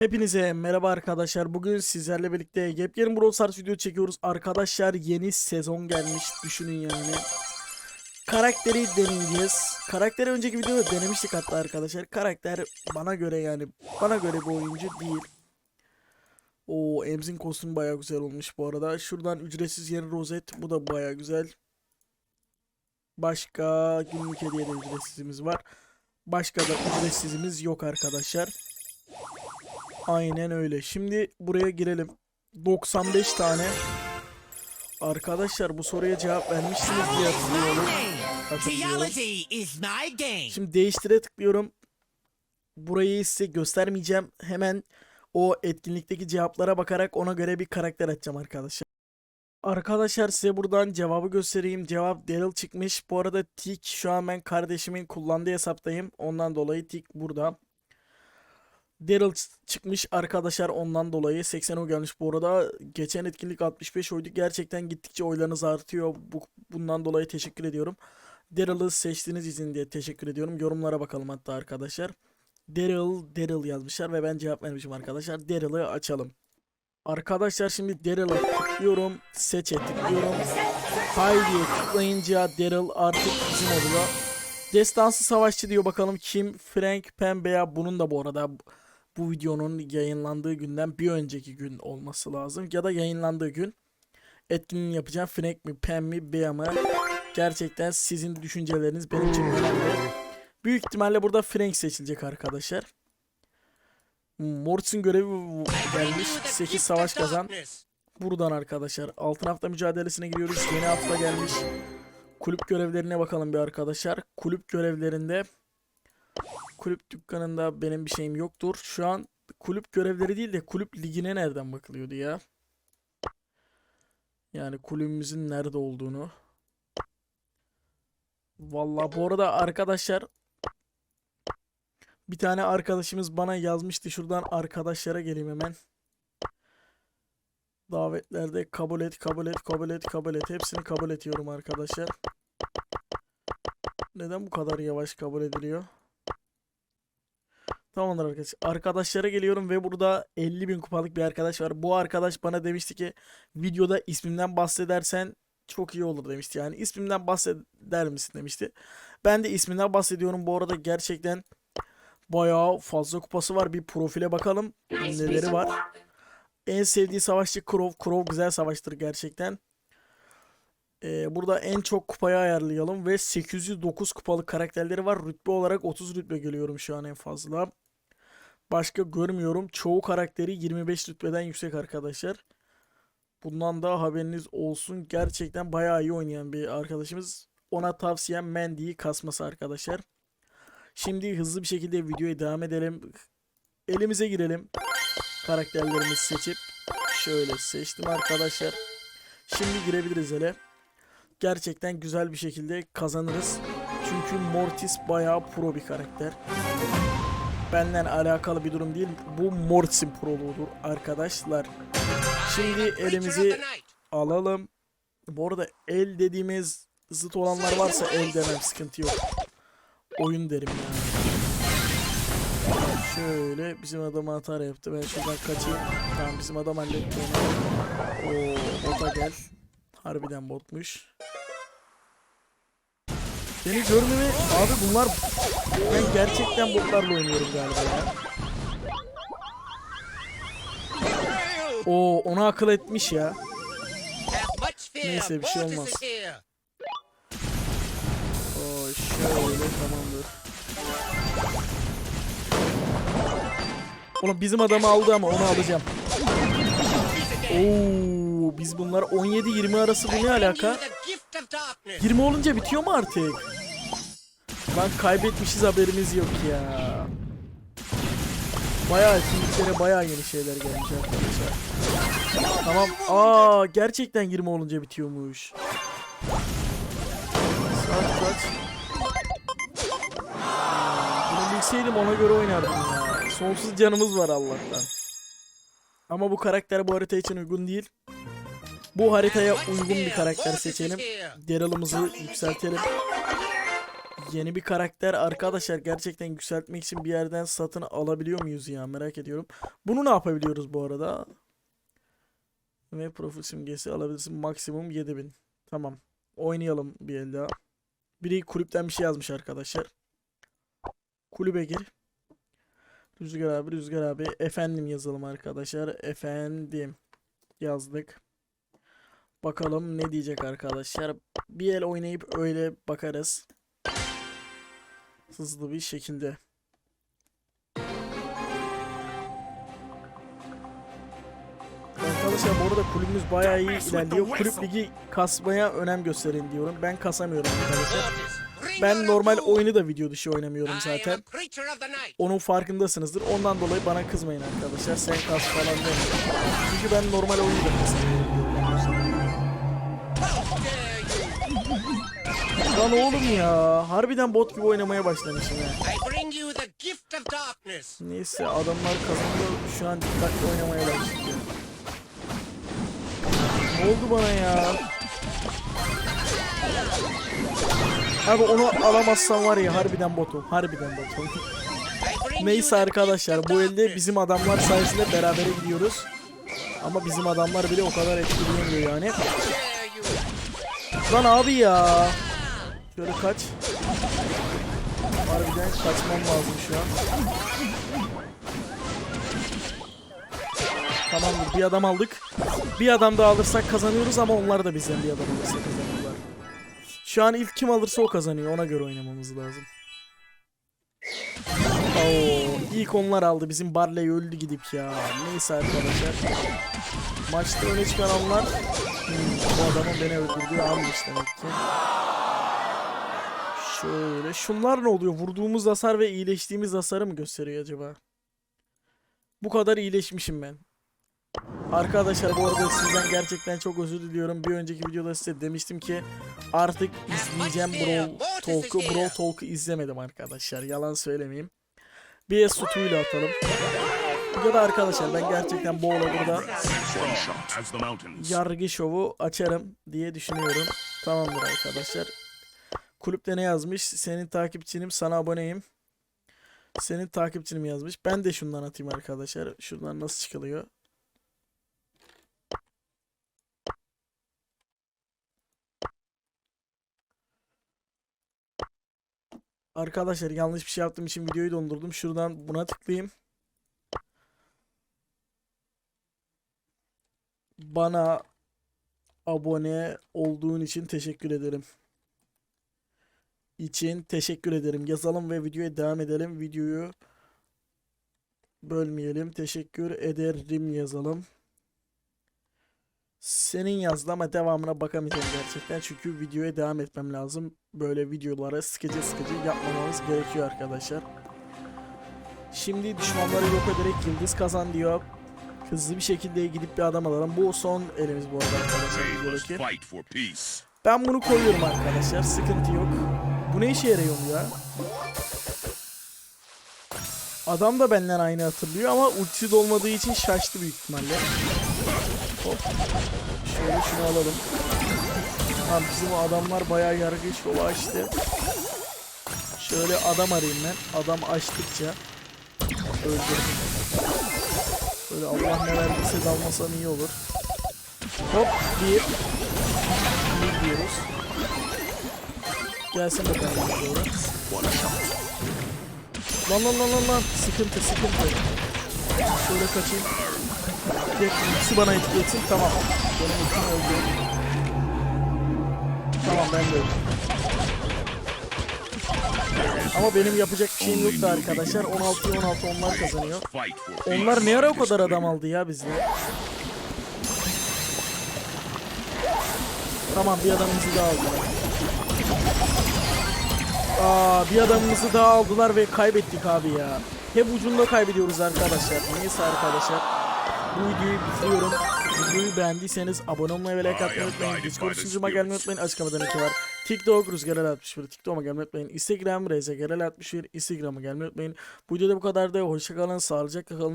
Hepinize merhaba arkadaşlar. Bugün sizlerle birlikte yepyeni Brawl Stars video çekiyoruz. Arkadaşlar yeni sezon gelmiş. Düşünün yani. Karakteri deneyeceğiz. Karakteri önceki videoda denemiştik hatta arkadaşlar. Karakter bana göre yani bana göre bir oyuncu değil. O Emz'in kostümü baya güzel olmuş bu arada. Şuradan ücretsiz yeni rozet. Bu da baya güzel. Başka günlük hediye ücretsizimiz var. Başka da ücretsizimiz yok arkadaşlar. Aynen öyle. Şimdi buraya girelim. 95 tane. Arkadaşlar bu soruya cevap vermişsiniz diye hatırlıyorum. Hatırlıyorum. Şimdi değiştire tıklıyorum. Burayı size göstermeyeceğim. Hemen o etkinlikteki cevaplara bakarak ona göre bir karakter açacağım arkadaşlar. Arkadaşlar size buradan cevabı göstereyim. Cevap Daryl çıkmış. Bu arada Tik şu an ben kardeşimin kullandığı hesaptayım. Ondan dolayı Tik burada. Daryl çıkmış arkadaşlar ondan dolayı 80 oy gelmiş bu arada. Geçen etkinlik 65 oydu. Gerçekten gittikçe oylarınız artıyor. Bu, bundan dolayı teşekkür ediyorum. Daryl'ı seçtiğiniz için diye teşekkür ediyorum. Yorumlara bakalım hatta arkadaşlar. Daryl, Daryl yazmışlar ve ben cevap vermişim arkadaşlar. Daryl'ı açalım. Arkadaşlar şimdi Daryl'a tıklıyorum. Seçe tıklıyorum. Haydi'ye tıklayınca Daryl artık bizim oluyor. Destansı savaşçı diyor bakalım kim? Frank Pembeya bunun da bu arada bu videonun yayınlandığı günden bir önceki gün olması lazım. Ya da yayınlandığı gün etkinliğini yapacağım. Frank mi Pem mi Bea mı? Gerçekten sizin düşünceleriniz benim için önemli. Büyük ihtimalle burada Frank seçilecek arkadaşlar. Mortis'in görevi gelmiş. 8 savaş kazan. Buradan arkadaşlar altın hafta mücadelesine giriyoruz. Yeni hafta gelmiş. Kulüp görevlerine bakalım bir arkadaşlar. Kulüp görevlerinde kulüp dükkanında benim bir şeyim yoktur. Şu an kulüp görevleri değil de kulüp ligine nereden bakılıyordu ya? Yani kulübümüzün nerede olduğunu. Vallahi bu arada arkadaşlar bir tane arkadaşımız bana yazmıştı. Şuradan arkadaşlara geleyim hemen. Davetlerde kabul et, kabul et, kabul et, kabul et. Hepsini kabul ediyorum arkadaşlar. Neden bu kadar yavaş kabul ediliyor? Tamamdır arkadaşlar. Arkadaşlara geliyorum ve burada 50 bin kupalık bir arkadaş var. Bu arkadaş bana demişti ki videoda ismimden bahsedersen çok iyi olur demişti. Yani ismimden bahseder misin demişti. Ben de isminden bahsediyorum. Bu arada gerçekten bayağı fazla kupası var. Bir profile bakalım. Neleri var. En sevdiği savaşçı Crow. Crow güzel savaştır gerçekten. Ee, burada en çok kupayı ayarlayalım ve 809 kupalık karakterleri var. Rütbe olarak 30 rütbe geliyorum şu an en fazla. Başka görmüyorum. Çoğu karakteri 25 rütbeden yüksek arkadaşlar. Bundan da haberiniz olsun. Gerçekten bayağı iyi oynayan bir arkadaşımız. Ona tavsiyem Mandy'yi kasması arkadaşlar. Şimdi hızlı bir şekilde videoya devam edelim. Elimize girelim. Karakterlerimizi seçip şöyle seçtim arkadaşlar. Şimdi girebiliriz hele. Gerçekten güzel bir şekilde kazanırız. Çünkü Mortis bayağı pro bir karakter. Benden alakalı bir durum değil. Bu Mortis'in proluğudur arkadaşlar. Şimdi elimizi alalım. Bu arada el dediğimiz zıt olanlar varsa el demem sıkıntı yok. Oyun derim yani. Şöyle bizim adam hata yaptı. Ben şuradan kaçayım. Tamam bizim adam halletti onu. Oo, bota gel. Harbiden botmuş. Beni görmeme... Abi bunlar... Ben gerçekten botlarla oynuyorum galiba ya. Oo onu akıl etmiş ya. Neyse, bir şey olmaz. Oo şöyle tamamdır. Oğlum bizim adamı aldı ama onu alacağım. Oo biz bunlar 17-20 arası bu ne alaka? 20 olunca bitiyor mu artık? Lan kaybetmişiz haberimiz yok ya. Bayağı etkinliklere bayağı yeni şeyler gelmiş arkadaşlar. Tamam. Aa gerçekten 20 olunca bitiyormuş. Saat kaç? Bunu bilseydim ona göre oynardım ya. Sonsuz canımız var Allah'tan. Ama bu karakter bu harita için uygun değil. Bu haritaya uygun bir karakter seçelim. Daryl'ımızı yükseltelim. Yeni bir karakter arkadaşlar gerçekten yükseltmek için bir yerden satın alabiliyor muyuz ya merak ediyorum. Bunu ne yapabiliyoruz bu arada? Ve profil simgesi alabilirsin maksimum 7000. Tamam. Oynayalım bir el daha. Biri kulüpten bir şey yazmış arkadaşlar. Kulübe gir. Rüzgar abi, Rüzgar abi. Efendim yazalım arkadaşlar. Efendim yazdık. Bakalım ne diyecek arkadaşlar. Bir el oynayıp öyle bakarız. Hızlı bir şekilde. Arkadaşlar bu arada kulübümüz bayağı iyi ilerliyor. Kulüp ligi kasmaya önem gösterin diyorum. Ben kasamıyorum arkadaşlar. Ben normal oyunu da video dışı oynamıyorum zaten. Onun farkındasınızdır. Ondan dolayı bana kızmayın arkadaşlar. Sen kas falan demiyorum. Çünkü ben normal oyunu da kasamıyorum. Lan oğlum ya. Harbiden bot gibi oynamaya başlamışım ya. Neyse adamlar kazanıyor. Şu an dikkatli oynamaya başlıyor. Ne oldu bana ya? Abi onu alamazsam var ya harbiden botum. Harbiden botum. Neyse arkadaşlar bu elde bizim adamlar sayesinde berabere gidiyoruz. Ama bizim adamlar bile o kadar etkileyemiyor yani. Lan abi ya. Şöyle kaç. Harbiden kaçmam lazım şu an. Tamamdır bir adam aldık. Bir adam daha alırsak kazanıyoruz ama onlar da bizden bir adam alırsa kazanırlar. Şu an ilk kim alırsa o kazanıyor. Ona göre oynamamız lazım. Oo, ilk onlar aldı. Bizim Barley öldü gidip ya. Neyse arkadaşlar. Maçta öne çıkaranlar Hmm, bu adamın beni öldürdüğü anmış demek ki. Şöyle. Şunlar ne oluyor? Vurduğumuz hasar ve iyileştiğimiz hasarı mı gösteriyor acaba? Bu kadar iyileşmişim ben. Arkadaşlar bu arada sizden gerçekten çok özür diliyorum. Bir önceki videoda size demiştim ki artık izleyeceğim Brawl Talk'u. Brawl Talk'u izlemedim arkadaşlar. Yalan söylemeyeyim. Bir sutuyla atalım. Ya da arkadaşlar ben gerçekten bu burada yargı şovu açarım diye düşünüyorum. Tamamdır arkadaşlar. Kulüpte ne yazmış? Senin takipçinim sana aboneyim. Senin takipçinim yazmış. Ben de şundan atayım arkadaşlar. Şundan nasıl çıkılıyor? Arkadaşlar yanlış bir şey yaptığım için videoyu dondurdum. Şuradan buna tıklayayım. Bana abone olduğun için teşekkür ederim. İçin teşekkür ederim. Yazalım ve videoya devam edelim. Videoyu bölmeyelim. Teşekkür ederim yazalım. Senin yazdı ama devamına bakamayacağım gerçekten. Çünkü videoya devam etmem lazım. Böyle videolara sıkıcı sıkıcı yapmamamız gerekiyor arkadaşlar. Şimdi düşmanları yok ederek yıldız kazan diyor. Hızlı bir şekilde gidip bir adam alalım. Bu son elimiz bu arada arkadaşlar. Ben bunu koyuyorum arkadaşlar. Sıkıntı yok. Bu ne işe yarıyor ya? Adam da benden aynı hatırlıyor ama ultisi dolmadığı için şaştı büyük ihtimalle. Hop. Şöyle şunu alalım. Tamam bizim adamlar bayağı yargı şovu açtı. Şöyle adam arayayım ben. Adam açtıkça öldürürüm. Böyle Allah ne verdiyse dalmasam iyi olur. Hop bir. Bir diyoruz. Gelsin bakalım doğru. Lan lan lan lan lan. Sıkıntı sıkıntı. Şöyle kaçayım. İkisi bana etki. Tamam. Benim ultim öldü. Tamam ben de öldüm. Ama benim yapacak bir şeyim yoktu arkadaşlar. 16'ya 16 onlar kazanıyor. Onlar ne ara o kadar adam aldı ya bizde? Tamam bir adamımızı daha aldılar. Aa bir adamımızı daha aldılar ve kaybettik abi ya. Hep ucunda kaybediyoruz arkadaşlar. Neyse arkadaşlar. Bu videoyu bitiriyorum. Videoyu beğendiyseniz abone olmayı ve like atmayı unutmayın. Discord sunucuma gelmeyi unutmayın. Açıklamadan iki var. TikTok Rüzgar 61. TikTok'a gelmeyi unutmayın. Instagram Reze 61. Instagram'a gelmeyi unutmayın. Bu videoda bu kadar da. Hoşçakalın. Sağlıcakla kalın.